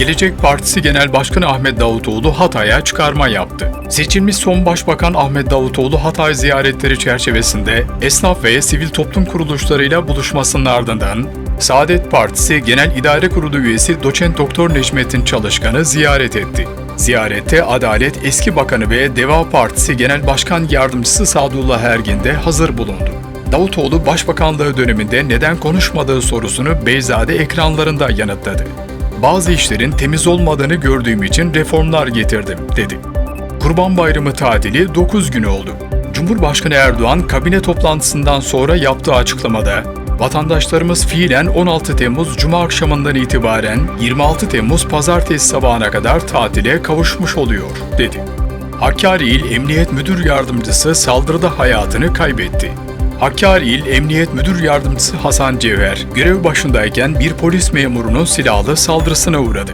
Gelecek Partisi Genel Başkanı Ahmet Davutoğlu Hatay'a çıkarma yaptı. Seçilmiş son Başbakan Ahmet Davutoğlu Hatay ziyaretleri çerçevesinde esnaf ve sivil toplum kuruluşlarıyla buluşmasının ardından Saadet Partisi Genel İdare Kurulu üyesi Doçent Doktor Necmettin Çalışkan'ı ziyaret etti. Ziyarette Adalet Eski Bakanı ve Deva Partisi Genel Başkan Yardımcısı Sadullah Ergin de hazır bulundu. Davutoğlu Başbakanlığı döneminde neden konuşmadığı sorusunu Beyzade ekranlarında yanıtladı. Bazı işlerin temiz olmadığını gördüğüm için reformlar getirdim, dedi. Kurban Bayramı tatili 9 gün oldu. Cumhurbaşkanı Erdoğan kabine toplantısından sonra yaptığı açıklamada vatandaşlarımız fiilen 16 Temmuz Cuma akşamından itibaren 26 Temmuz Pazartesi sabahına kadar tatile kavuşmuş oluyor, dedi. Hakkari İl Emniyet Müdür Yardımcısı saldırıda hayatını kaybetti. Hakkari İl Emniyet Müdür Yardımcısı Hasan Cevher, görev başındayken bir polis memurunun silahlı saldırısına uğradı.